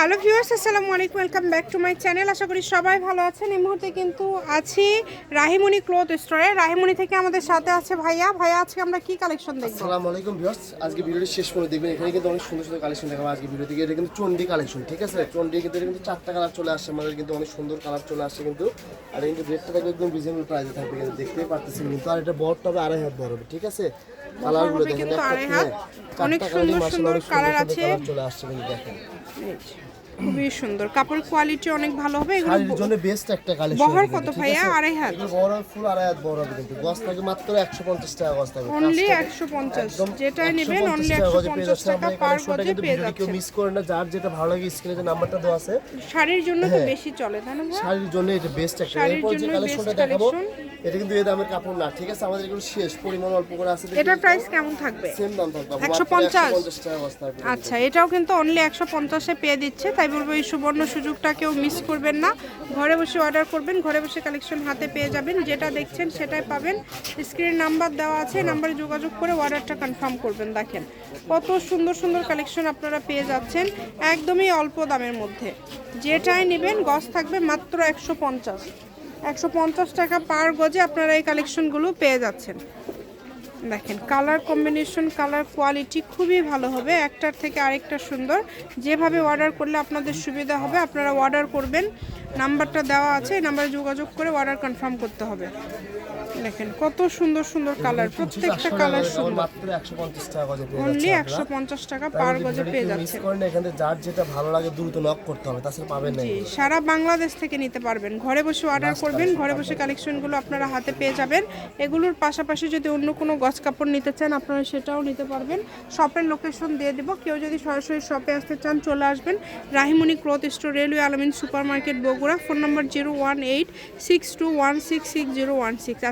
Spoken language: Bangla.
হ্যালো ভিউয়ার্স আসসালামু আলাইকুম welcome back to my channel. আশা করি সবাই ভালো আছেন। এই মুহূর্তে কিন্তু আছি রাহিমণি ক্লথ স্টোরে। রাহিমণি থেকে আমাদের সাথে আছে ভাইয়া। ভাইয়া আজকে আমরা কি কালেকশন দেখব? আসসালামু আলাইকুম ভিউয়ার্স আজকে ভিডিওটি শেষ করে দেখবেন। এখানে কিন্তু অনেক সুন্দর সুন্দর কালেকশন দেখাবো আজকে ভিডিও থেকে এটা কিন্তু চন্ডি কালেকশন ঠিক আছে? চন্ডি কিন্তু কিন্তু চারটা কালার চলে আসছে আমাদের কিন্তু অনেক সুন্দর কালার চলে আসছে কিন্তু। আর কিন্তু রেটটা থাকবে একদম রিজনেবল প্রাইসে থাকবে কিন্তু দেখতেই পারতেছেন কিন্তু। আর এটা বড়টা হবে আড়াই হাত বড় হবে ঠিক আছে? কালারগুলো দেখেন। হ্যাঁ, অনেক সুন্দর সুন্দর সুন্দর আছে। চলে আসছে কিন্তু দেখেন। খুবই সুন্দর। কাপড় কোয়ালিটি অনেক ভালো হবে এগুলো শাড়ির জন্য বেস্ট একটা কালেকশন বহর কত ভাইয়া? আড়াই হাত। বড় ফুল আড়াই হাত বড় হবে কিন্তু। গস থাকে মাত্র একশো পঞ্চাশ টাকা গস থাকবে অনলি কাজটা- একশো পঞ্চাশ। একদম যেটাই নেবেন অনলি টাকা একশো গজে পেয়ে পঞ্চাশ যাচ্ছে। টাকা পার গজে পেয়ে ভিডিওটি কেউ মিস করে না যার যেটা ভালো লাগে স্ক্রিনে যে নাম্বারটা দেওয়া আছে। শাড়ির জন্য তো হ্যাঁ। বেশি চলে তাই না শাড়ির জন্য এটা বেস্ট একটা। শাড়ির এরপর যে জন্যই কালেকশনটা দেখাবো এটা কিন্তু এই দামের কাপড় না। ঠিক আছে? আমাদের এগুলো শেষ পরিমাণ অল্প করে আছে এটার প্রাইস কেমন থাকবে? সেম দাম থাকবে। 150 পঞ্চাশ। টাকা গস থাকবে। আচ্ছা এটাও কিন্তু অনলি একশো পঞ্চাশে পেয়ে দিচ্ছে তাই বলব এই সুবর্ণ সুযোগটা কেউ মিস করবেন না। ঘরে বসে অর্ডার করবেন, ঘরে বসে কালেকশন হাতে পেয়ে যাবেন, যেটা দেখছেন সেটাই পাবেন। স্ক্রিন নাম্বার দেওয়া আছে নাম্বারে যোগাযোগ করে অর্ডারটা কনফার্ম করবেন, দেখেন। কত সুন্দর সুন্দর কালেকশন আপনারা পেয়ে যাচ্ছেন, একদমই অল্প দামের মধ্যে। যেটাই নেবেন, গজ থাকবে মাত্র একশো পঞ্চাশ। একশো টাকা পার গজে আপনারা এই কালেকশনগুলো পেয়ে যাচ্ছেন। দেখেন কালার কম্বিনেশন কালার কোয়ালিটি খুবই ভালো হবে, একটার থেকে আরেকটা সুন্দর। যেভাবে অর্ডার করলে আপনাদের সুবিধা হবে, আপনারা অর্ডার করবেন নাম্বারটা দেওয়া আছে, এই নাম্বারে যোগাযোগ করে অর্ডার কনফার্ম করতে হবে। দেখেন কত সুন্দর সুন্দর কালার প্রত্যেকটা কালার সুন্দর। মাত্র একশো পঞ্চাশ টাকা গজে পেয়ে যাচ্ছে টাকা পার গজে পেয়ে যাচ্ছে। করেন যার যেটা ভালো লাগে দ্রুত নক করতে হবে তাছাড়া পাবেন না সারা বাংলাদেশ থেকে নিতে পারবেন। ঘরে বসে অর্ডার করবেন ঘরে বসে কালেকশনগুলো আপনারা হাতে পেয়ে যাবেন। এগুলোর পাশাপাশি যদি অন্য কোনো গজ কাপড় নিতে চান আপনারা সেটাও নিতে পারবেন। শপের লোকেশন দিয়ে দেবো। কেউ যদি সরাসরি শপে আসতে চান চলে আসবেন। Rahimoni cloth store railway Almin super market Bogura phone number zero one eight six two one six six zero one six